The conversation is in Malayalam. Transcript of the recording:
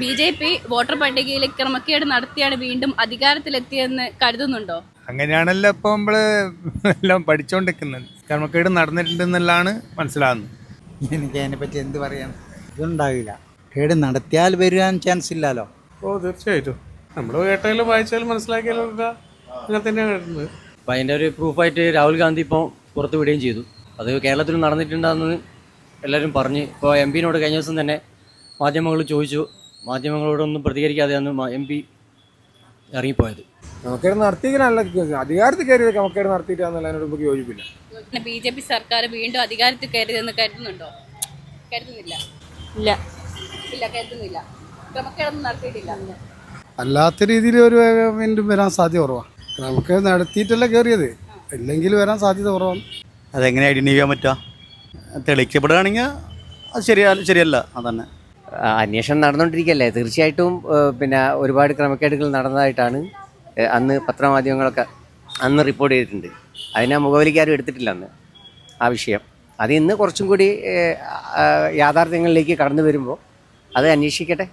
ബി ജെ പി വോട്ടർ പട്ടികയിൽ ക്രമക്കേട് നടത്തിയാണ് വീണ്ടും അധികാരത്തിലെത്തിയെന്ന് കരുതുന്നുണ്ടോ? അങ്ങനെയാണല്ലോ ഇപ്പൊ നമ്മൾ എല്ലാം പഠിച്ചുകൊണ്ടിരിക്കുന്നത് ക്രമക്കേട് നടന്നിട്ടുണ്ടെന്നുള്ളതാണ് മനസ്സിലാകുന്നത്. എനിക്ക് അതിനെപ്പറ്റി എന്ത് പറയാം ഇതുണ്ടാകില്ല. കേട് നടത്തിയാൽ വരാൻ ചാൻസ് ഇല്ലല്ലോ. ഓ തീർച്ചയായിട്ടും. നമ്മൾ കേട്ടാലും വായിച്ചാലും മനസ്സിലാക്കിയാലും അങ്ങനെ തന്നെയാണ് കേട്ടുന്നത് അപ്പം അതിന്റെ ഒരു പ്രൂഫായിട്ട് രാഹുൽ ഗാന്ധി ഇപ്പോൾ പുറത്തു വിടുകയും ചെയ്തു. അത് കേരളത്തിൽ നടന്നിട്ടുണ്ടെന്ന് എല്ലാവരും പറഞ്ഞ്. ഇപ്പോൾ എം പിനോട് കഴിഞ്ഞ ദിവസം തന്നെ മാധ്യമങ്ങൾ ചോദിച്ചു. മാധ്യമങ്ങളോടൊന്നും പ്രതികരിക്കാതെയാണ് എം പി ഇറങ്ങിപ്പോയത്. ക്രമക്കേട് നടത്തിക്കാനല്ല അധികാരത്തിൽ കയറിയത് ക്രമക്കേട് നടത്തിയിട്ടാന്നല്ല അതിനോട് നമുക്ക് യോജിപ്പില്ല. ബി ജെ പി സർക്കാർ വീണ്ടും അധികാരത്തിൽ കയറിയതെന്ന് കരുതുന്നുണ്ടോ? കരുതുന്നില്ല. ഇല്ല. ഇല്ല കരുതുന്നില്ല. ക്രമക്കേടൊന്നും നടത്തിയിട്ടില്ല. അല്ലാത്ത രീതിയിൽ ഒരു വീണ്ടും വരാൻ സാധ്യത കുറവാണ് നമുക്ക് നടത്തിയിട്ടല്ല കയറിയത്. ഇല്ലെങ്കിൽ വരാൻ സാധ്യത കുറവാണ്. അതെങ്ങനെ ഐഡന്റിഫൈ ചെയ്യാൻ പറ്റുക തെളിയിക്കപ്പെടുകയാണെങ്കിൽ അത് ശരിയാ ശരിയല്ല അതന്നെ. അന്വേഷണം നടന്നുകൊണ്ടിരിക്കുകയല്ലേ? തീർച്ചയായിട്ടും പിന്നെ ഒരുപാട് ക്രമക്കേടുകൾ നടന്നതായിട്ടാണ് അന്ന് പത്രമാധ്യമങ്ങളൊക്കെ അന്ന് റിപ്പോർട്ട് ചെയ്തിട്ടുണ്ട്. അതിനെ മുഖവിലേക്ക് ആരും എടുത്തിട്ടില്ല അന്ന് ആ വിഷയം. അത് ഇന്ന് കുറച്ചും കൂടി യാഥാർത്ഥ്യങ്ങളിലേക്ക് കടന്നു വരുമ്പോൾ അത് അന്വേഷിക്കട്ടെ?